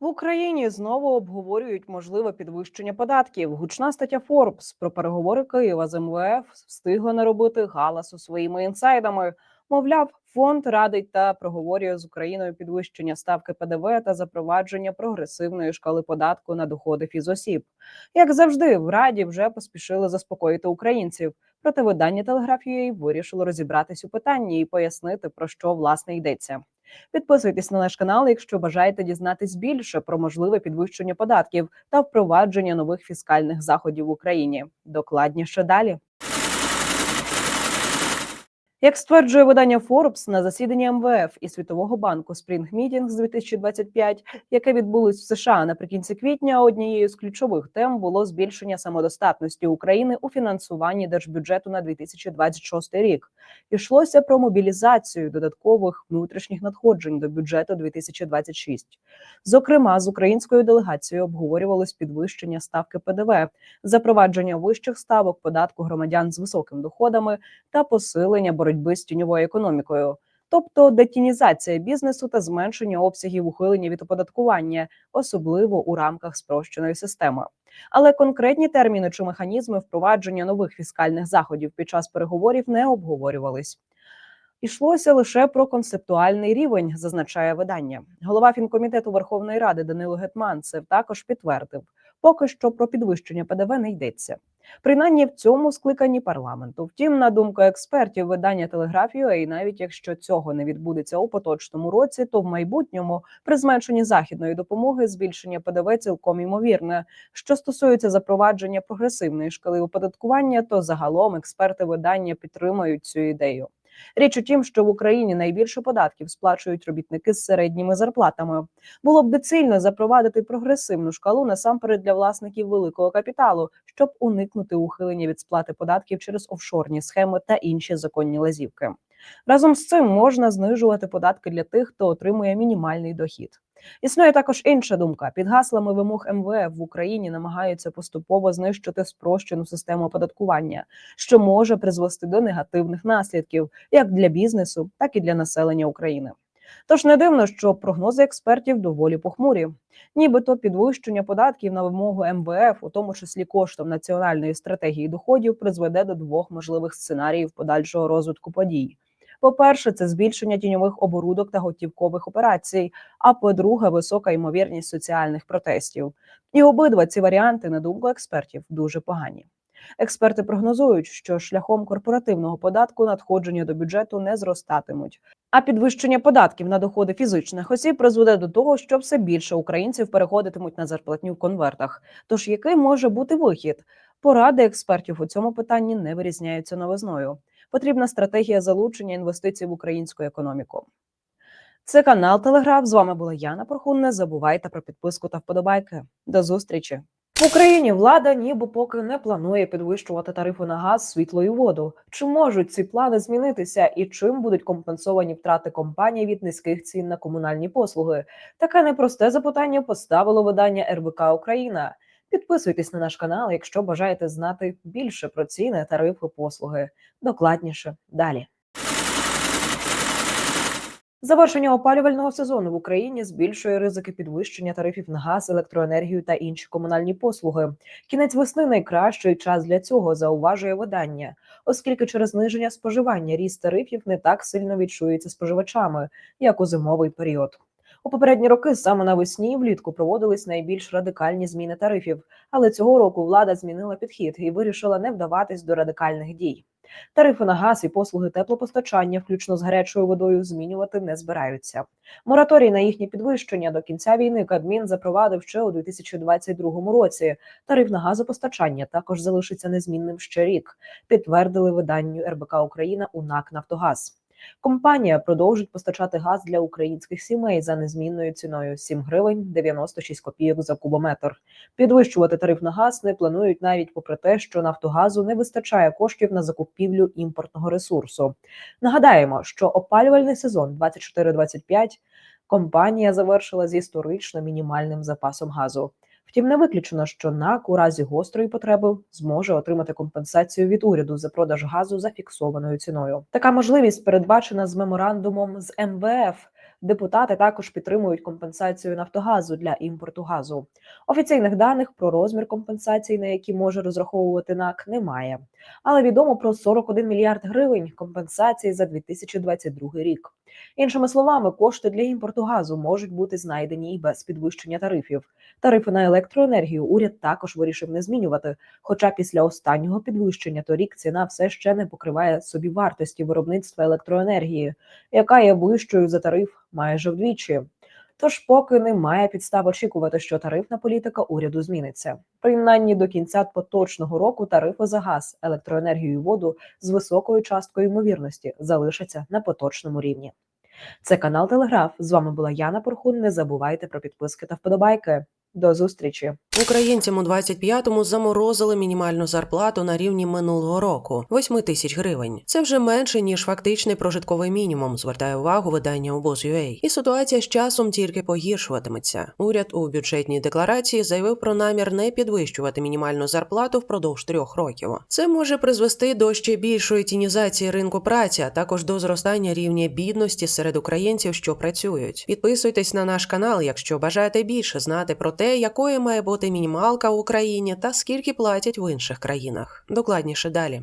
В Україні знову обговорюють можливе підвищення податків. Гучна стаття Forbes про переговори Києва з МВФ встигла наробити галасу своїми інсайдами. Мовляв, фонд радить та проговорює з Україною підвищення ставки ПДВ та запровадження прогресивної шкали податку на доходи фізосіб. Як завжди, в раді вже поспішили заспокоїти українців. Проте видання телеграфії вирішило розібратись у питанні і пояснити про що власне йдеться. Підписуйтесь на наш канал, якщо бажаєте дізнатись більше про можливе підвищення податків та впровадження нових фіскальних заходів в Україні. Докладніше далі. Як стверджує видання Forbes, на засіданні МВФ і Світового банку Spring Meetings 2025, яке відбулось в США наприкінці квітня, однією з ключових тем було збільшення самодостатності України у фінансуванні держбюджету на 2026 рік. Йшлося про мобілізацію додаткових внутрішніх надходжень до бюджету 2026. Зокрема, з українською делегацією обговорювалось підвищення ставки ПДВ, запровадження вищих ставок податку громадян з високими доходами та посилення боротьби з тіньовою економікою. Тобто детінізація бізнесу та зменшення обсягів ухилення від оподаткування, особливо у рамках спрощеної системи. Але конкретні терміни чи механізми впровадження нових фіскальних заходів під час переговорів не обговорювались. Ішлося лише про концептуальний рівень, зазначає видання. Голова фінкомітету Верховної Ради Данило Гетманцев також підтвердив, поки що про підвищення ПДВ не йдеться. Принаймні в цьому скликанні парламенту. Втім, на думку експертів, видання телеграфію, і навіть якщо цього не відбудеться у поточному році, то в майбутньому при зменшенні західної допомоги збільшення ПДВ цілком ймовірне. Що стосується запровадження прогресивної шкали оподаткування, то загалом експерти видання підтримують цю ідею. Річ у тім, що в Україні найбільше податків сплачують робітники з середніми зарплатами. Було б доцільно запровадити прогресивну шкалу насамперед для власників великого капіталу, щоб уникнути ухилення від сплати податків через офшорні схеми та інші законні лазівки. Разом з цим можна знижувати податки для тих, хто отримує мінімальний дохід. Існує також інша думка. Під гаслами вимог МВФ в Україні намагаються поступово знищити спрощену систему оподаткування, що може призвести до негативних наслідків як для бізнесу, так і для населення України. Тож не дивно, що прогнози експертів доволі похмурі, нібито підвищення податків на вимогу МВФ, у тому числі коштом національної стратегії доходів, призведе до двох можливих сценаріїв подальшого розвитку подій. По-перше, це збільшення тіньових оборудок та готівкових операцій. А по-друге, висока ймовірність соціальних протестів. І обидва ці варіанти, на думку експертів, дуже погані. Експерти прогнозують, що шляхом корпоративного податку надходження до бюджету не зростатимуть. А підвищення податків на доходи фізичних осіб призведе до того, що все більше українців переходитимуть на зарплатню в конвертах. Тож який може бути вихід? Поради експертів у цьому питанні не вирізняються новизною потрібна стратегія залучення інвестицій в українську економіку. Це канал Телеграф. З вами була Яна Порхун. Не забувайте про підписку та вподобайки. До зустрічі в Україні. Влада ніби поки не планує підвищувати тарифи на газ, світло і воду. Чи можуть ці плани змінитися, і чим будуть компенсовані втрати компаній від низьких цін на комунальні послуги? Таке непросте запитання поставило видання РБК Україна. Підписуйтесь на наш канал, якщо бажаєте знати більше про ціни, тарифи, послуги. Докладніше далі. Завершення опалювального сезону в Україні збільшує ризики підвищення тарифів на газ, електроенергію та інші комунальні послуги. Кінець весни найкращий час для цього зауважує видання, оскільки через зниження споживання ріст тарифів не так сильно відчується споживачами, як у зимовий період. У попередні роки саме навесні і влітку проводились найбільш радикальні зміни тарифів, але цього року влада змінила підхід і вирішила не вдаватись до радикальних дій. Тарифи на газ і послуги теплопостачання, включно з гарячою водою, змінювати не збираються. Мораторій на їхнє підвищення до кінця війни Кадмін запровадив ще у 2022 році. Тариф на газопостачання також залишиться незмінним ще рік. Підтвердили виданню РБК Україна у НАК Нафтогаз. Компанія продовжить постачати газ для українських сімей за незмінною ціною 7 гривень 96 копійок за кубометр. Підвищувати тариф на газ не планують навіть попри те, що Нафтогазу не вистачає коштів на закупівлю імпортного ресурсу. Нагадаємо, що опалювальний сезон 24-25 компанія завершила з історично мінімальним запасом газу. Втім, не виключено, що НАК у разі гострої потреби зможе отримати компенсацію від уряду за продаж газу за фіксованою ціною. Така можливість передбачена з меморандумом з МВФ. Депутати також підтримують компенсацію Нафтогазу для імпорту газу. Офіційних даних про розмір компенсації, на які може розраховувати НАК, немає. Але відомо про 41 мільярд гривень компенсації за 2022 рік. Іншими словами, кошти для імпорту газу можуть бути знайдені і без підвищення тарифів. Тарифи на електроенергію уряд також вирішив не змінювати. Хоча після останнього підвищення торік ціна все ще не покриває собі вартості виробництва електроенергії, яка є вищою за тариф майже вдвічі. Тож поки немає підстав очікувати, що тарифна політика уряду зміниться. Принаймні до кінця поточного року тарифи за газ, електроенергію і воду з високою часткою ймовірності залишаться на поточному рівні. Це канал Телеграф. З вами була Яна Порхун. Не забувайте про підписки та вподобайки. До зустрічі. Українцям у 25-му заморозили мінімальну зарплату на рівні минулого року 8 тисяч гривень. Це вже менше ніж фактичний прожитковий мінімум. Звертає увагу видання обоз.ua. І ситуація з часом тільки погіршуватиметься. Уряд у бюджетній декларації заявив про намір не підвищувати мінімальну зарплату впродовж трьох років. Це може призвести до ще більшої тінізації ринку праці, а також до зростання рівня бідності серед українців, що працюють. Підписуйтесь на наш канал, якщо бажаєте більше знати про те, якою має бути мінімалка в Україні та скільки платять в інших країнах. Докладніше далі.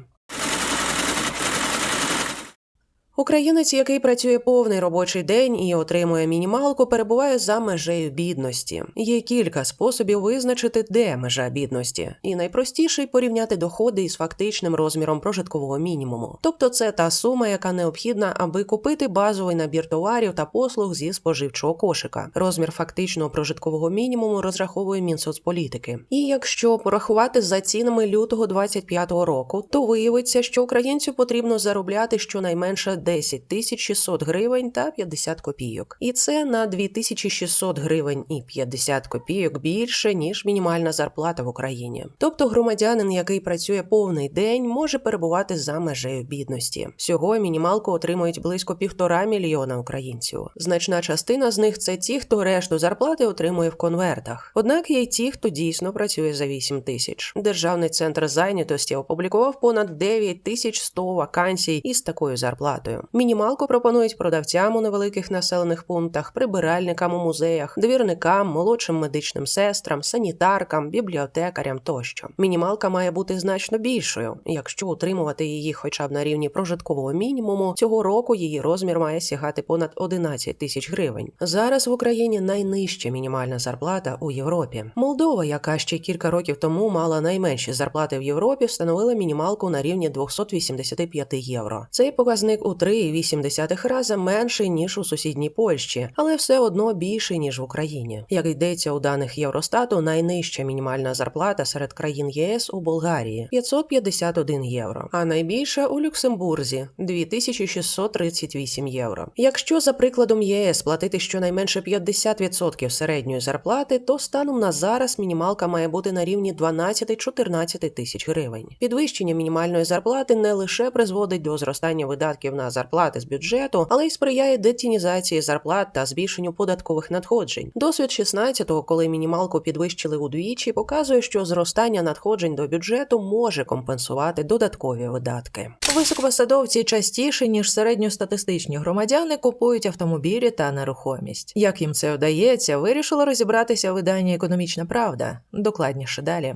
Українець, який працює повний робочий день і отримує мінімалку, перебуває за межею бідності. Є кілька способів визначити, де межа бідності, і найпростіший порівняти доходи із фактичним розміром прожиткового мінімуму. Тобто, це та сума, яка необхідна, аби купити базовий набір товарів та послуг зі споживчого кошика. Розмір фактичного прожиткового мінімуму розраховує Мінсоцполітики. І якщо порахувати за цінами лютого 25-го року, то виявиться, що українцю потрібно заробляти щонайменше 10 тисяч 600 гривень та 50 копійок. І це на 2600 гривень і 50 копійок більше, ніж мінімальна зарплата в Україні. Тобто громадянин, який працює повний день, може перебувати за межею бідності. Всього мінімалку отримують близько півтора мільйона українців. Значна частина з них це ті, хто решту зарплати отримує в конвертах. Однак є й ті, хто дійсно працює за 8 тисяч. Державний центр зайнятості опублікував понад 9100 вакансій із такою зарплатою. Мінімалку пропонують продавцям у невеликих населених пунктах, прибиральникам у музеях, двірникам, молодшим медичним сестрам, санітаркам, бібліотекарям тощо. Мінімалка має бути значно більшою. Якщо утримувати її хоча б на рівні прожиткового мінімуму, цього року її розмір має сягати понад 11 тисяч гривень. Зараз в Україні найнижча мінімальна зарплата у Європі. Молдова, яка ще кілька років тому мала найменші зарплати в Європі, встановила мінімалку на рівні 285 євро. Цей показник у 3,8 рази менший ніж у сусідній Польщі, але все одно більший ніж в Україні. Як йдеться у даних Євростату, найнижча мінімальна зарплата серед країн єС у Болгарії 551 євро, а найбільша у Люксембурзі 2638 євро. Якщо за прикладом ЄС платити щонайменше 50% середньої зарплати, то станом на зараз мінімалка має бути на рівні 12-14 тисяч гривень. Підвищення мінімальної зарплати не лише призводить до зростання видатків на зарплати з бюджету, але й сприяє детінізації зарплат та збільшенню податкових надходжень. Досвід 16-го, коли мінімалку підвищили удвічі, показує, що зростання надходжень до бюджету може компенсувати додаткові видатки. Високопосадовці частіше ніж середньостатистичні громадяни купують автомобілі та нерухомість. Як їм це вдається, вирішило розібратися видання Економічна Правда. Докладніше далі.